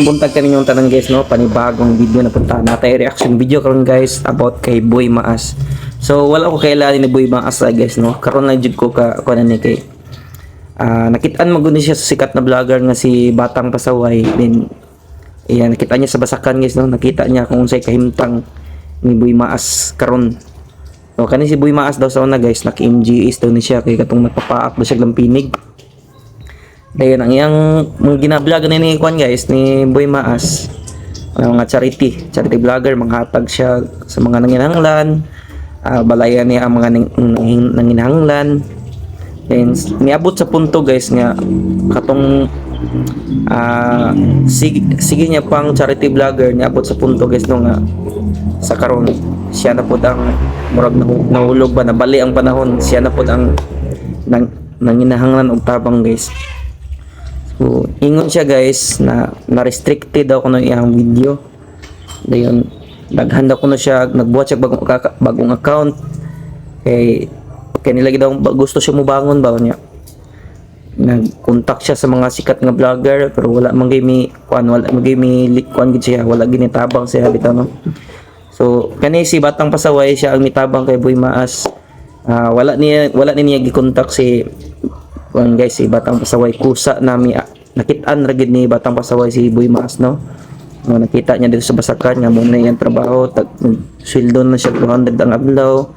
Buntag kami yung tanong guys no, panibagong video na punta natin reaction video karon guys about kay Boy Maas. So wala ko kailan ni Boy Maas ah, guys no. Karon lang jud ko ka kuan ni kay ah nakitaan mo siya sa sikat na vlogger nga si Batang Pasaway then Ayan, nakita niya sa basakan guys no, nakita niya kung unsay kahimtang ni Boy Maas karon. So kani si Boy Maas daw sa una guys, naki-MGS daw ni siya kay katong nagpapaak daw siya lampinig. Dayon ang iyang ginablog na ni Kwan guys ni Boy Maas. Mga charity, charity vlogger manghatag siya sa mga nanginahanglan. ah balayan niya ang mga nang, nang, nanginahanglan. And niabot sa punto guys nga katong ah sige, sige niya pang charity vlogger niabot sa punto guys no nga sa karon siya na pud ang murag nahu- nahulog ba nabali ang panahon siya na pud ang nang nanginahanglan og tabang guys So, ingon siya guys na na-restricted daw ko ng iyang video. Dayon, daghan daw ko na siya, nagbuhat siya bagong, bagong account. Kay, kay nilagi daw, gusto siya mo bangon ba niya. Nag-contact siya sa mga sikat nga vlogger, pero wala man mi kuan wala man mi li- kuan siya, wala ginitabang siya bitaw no. So, kani si Batang Pasaway siya ang mitabang kay Boy Maas. Ah, wala niya wala ni niya gi-contact si Kuan guys, si Batang Pasaway kusa nami ah, nakitaan ra gid ni Batang Pasaway si Boy Maas no. No nakita niya dito sa basakan nga mo na iyang trabaho, tag sweldo na siya 200 ang adlaw.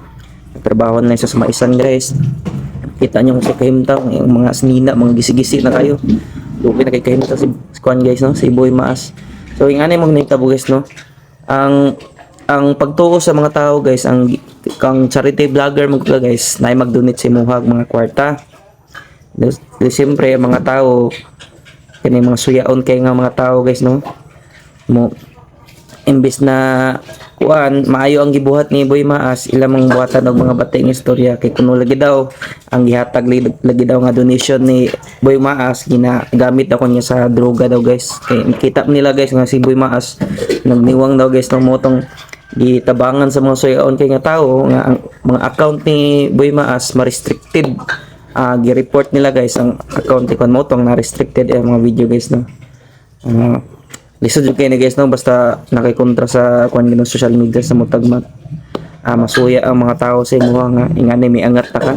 Trabaho na siya sa maisan guys. Kita niyo sa kahimtang yung mga sinina, mga gisi-gisi na kayo. Lupi na kay kahimtang si si Kuan guys no, si Boy Maas. So yung anay mga nitabo guys no. Ang ang pagtuo sa mga tao guys, ang kang charity vlogger mo guys, na mag-donate sa imuhag mga kwarta. Siyempre mga tao kani mga suyaon kay nga mga tao guys no? Mo imbes na kuan maayo ang gibuhat ni Boy Maas ilang mga buhatan og mga bating istorya. Kay kuno lagi daw ang gihatag lagi, daw nga donation ni Boy Maas ginagamit daw niya sa droga daw guys. Kay kita nila guys nga si Boy Maas nagniwang daw guys ng motong gitabangan sa mga suyaon kay nga tao nga ang mga account ni Boy Maas ma-restricted ah gi-report nila guys ang account ni mo tong na-restricted ang mga video guys no. Ah, lisod jud kay ni guys no basta nakikontra sa kuan gino social media sa mutagmat. Ah masuya ang mga tao sa imo nga ingani may angat ta ka.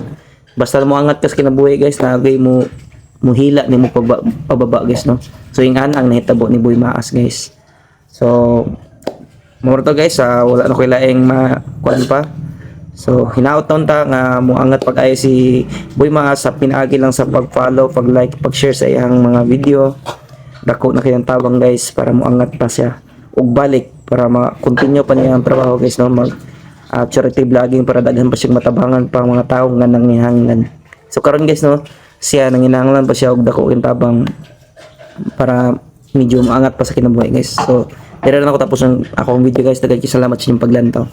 Basta mo angat kas kinabuhi guys nagay mo muhila nimo pababa, pababa guys no. So ingan ang nahitabo ni Boy Maas guys. So mo to guys ah, wala na ko laing ma kuan pa. So, hinaot ta nga muangat pag-ayo si Boy Maas sa pinaagi lang sa pag-follow, pag-like, pag-share sa iyang mga video. Dako na kayang tabang guys para muangat pa siya ug balik para ma-continue pa niya ang trabaho guys no mag ah, charity vlogging para daghan pa siyang matabangan pa ang mga tao nga nangihanglan. So karon guys no, siya nanginahanglan pa siya og dako kayang tabang para medyo maangat pa sa kinabuhi guys. So, dira na ako tapos ang akong video guys. Daghang salamat sa inyong paglantaw.